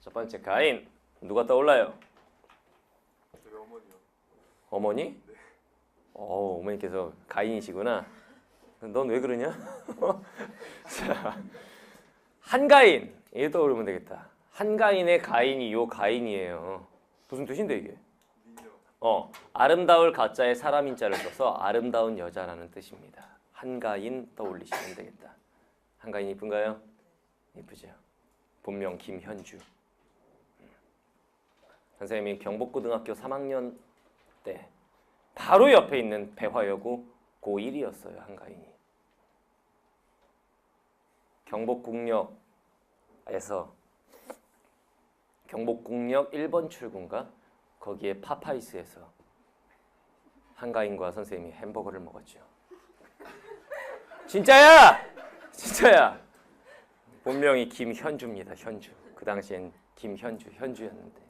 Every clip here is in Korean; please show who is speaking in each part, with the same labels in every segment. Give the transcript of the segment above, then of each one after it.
Speaker 1: 첫 번째 가인 누가 떠올라요?
Speaker 2: 어머니?
Speaker 1: 어 어머니께서 가인이시구나. 넌 왜 그러냐? 자 한가인 이게 떠오르면 되겠다. 한가인의 가인이 요 가인이에요. 무슨 뜻인데 이게? 어 아름다울 가짜에 사람 인 자를 써서 아름다운 여자라는 뜻입니다. 한가인 떠올리시면 되겠다. 한가인 이쁜가요? 이쁘죠. 본명 김현주. 음. 선생님이 경복고등학교 3학년 때 바로 옆에 있는 배화여고 고1이었어요 한가인이. 경복국역에서 경복국역 1번 출구인가 거기에 파파이스에서 한가인과 선생님이 햄버거를 먹었죠. 진짜야, 진짜야. 본명이 김현주입니다. 현주. 그 당시엔 김현주, 현주였는데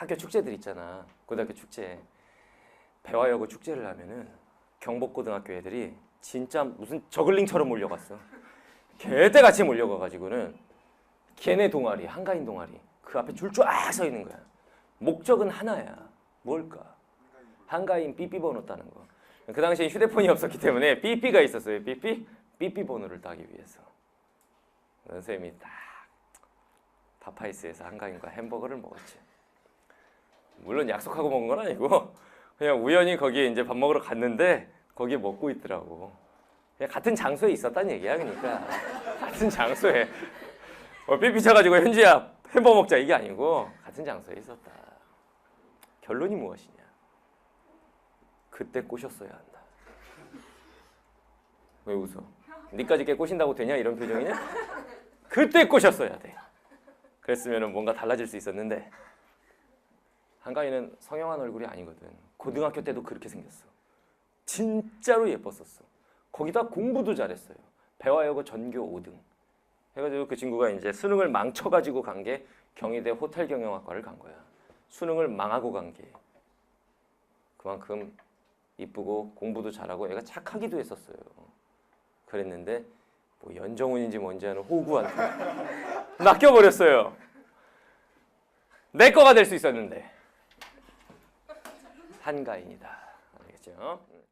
Speaker 1: 학교 축제들 있잖아. 고등학교 축제. 배화여고 축제를 하면은 경복고등학교 애들이 진짜 무슨 저글링처럼 몰려갔어. 개떼같이 몰려가가지고는 걔네 동아리, 한가인 동아리 그 앞에 줄 쫙 서 있는 거야. 목적은 하나야. 뭘까? 한가인 삐삐 번호 따는 거. 그 당시에 휴대폰이 없었기 때문에 삐삐가 있었어요. 삐삐 삐삐 번호를 따기 위해서. 선생님이 딱 파파이스에서 한가인과 햄버거를 먹었지. 물론 약속하고 먹은 건 아니고 그냥 우연히 거기에 이제 밥 먹으러 갔는데 거기에 먹고 있더라고. 그냥 같은 장소에 있었다는 얘기야, 그러니까 같은 장소에 어, 삐삐 쳐가지고 현주야 햄버거 먹자 이게 아니고 같은 장소에 있었다. 결론이 무엇이냐? 그때 꼬셨어야 한다. 왜 웃어? 니까지 깨 꼬신다고 되냐 이런 표정이냐? 그때 꼬셨어야 돼. 그랬으면 뭔가 달라질 수 있었는데 한가인은 성형한 얼굴이 아니거든. 고등학교 때도 그렇게 생겼어. 진짜로 예뻤었어. 거기다 공부도 잘했어요. 배화여고 전교 5등. 해가지고 그 친구가 이제 수능을 망쳐가지고 간 게 경희대 호텔 경영학과를 간 거야. 수능을 망하고 간 게. 그만큼 이쁘고 공부도 잘하고 애가 착하기도 했었어요. 그랬는데 뭐 연정훈인지 뭔지 아는 호구한테 낚여버렸어요. 내 거가 될 수 있었는데 한가인이다. 알겠죠? 음.